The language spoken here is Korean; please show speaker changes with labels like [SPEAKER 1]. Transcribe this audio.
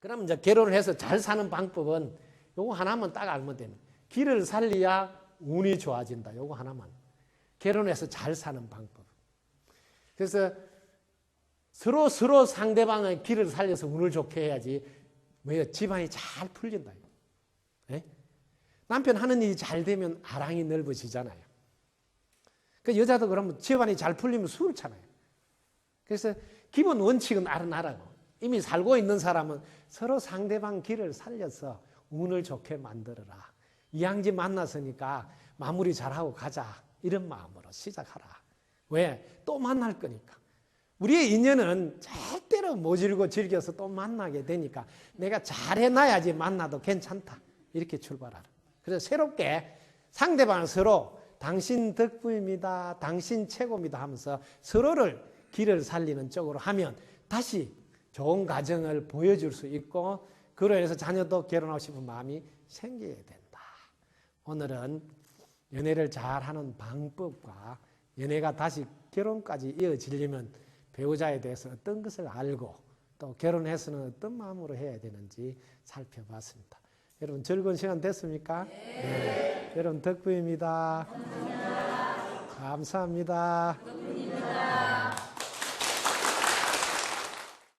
[SPEAKER 1] 그러면 이제 결혼을 해서 잘 사는 방법은 요거 하나만 딱 알면 되는. 길을 살려야 운이 좋아진다. 요거 하나만. 결혼해서 잘 사는 방법. 그래서 서로 서로 상대방의 길을 살려서 운을 좋게 해야지. 왜요? 집안이 잘 풀린다. 예? 남편 하는 일이 잘 되면 아랑이 넓어지잖아요. 그 여자도 그러면 집안이 잘 풀리면 수월찮아요. 그래서 기본 원칙은 아른아라고. 이미 살고 있는 사람은 서로 상대방 길을 살려서 운을 좋게 만들어라. 이양지 만났으니까 마무리 잘하고 가자. 이런 마음으로 시작하라. 왜? 또 만날 거니까. 우리의 인연은 절대로 모질고 즐겨서 또 만나게 되니까 내가 잘해놔야지 만나도 괜찮다. 이렇게 출발하라. 그래서 새롭게 상대방을 서로 당신 덕분입니다. 당신 최고입니다 하면서 서로를 길을 살리는 쪽으로 하면 다시 좋은 가정을 보여줄 수 있고 그로 인해서 자녀도 결혼하고 싶은 마음이 생겨야 된다. 오늘은 연애를 잘하는 방법과 연애가 다시 결혼까지 이어지려면 배우자에 대해서 어떤 것을 알고 또 결혼해서는 어떤 마음으로 해야 되는지 살펴봤습니다. 여러분 즐거운 시간 됐습니까? 네. 여러분 덕분입니다. 감사합니다.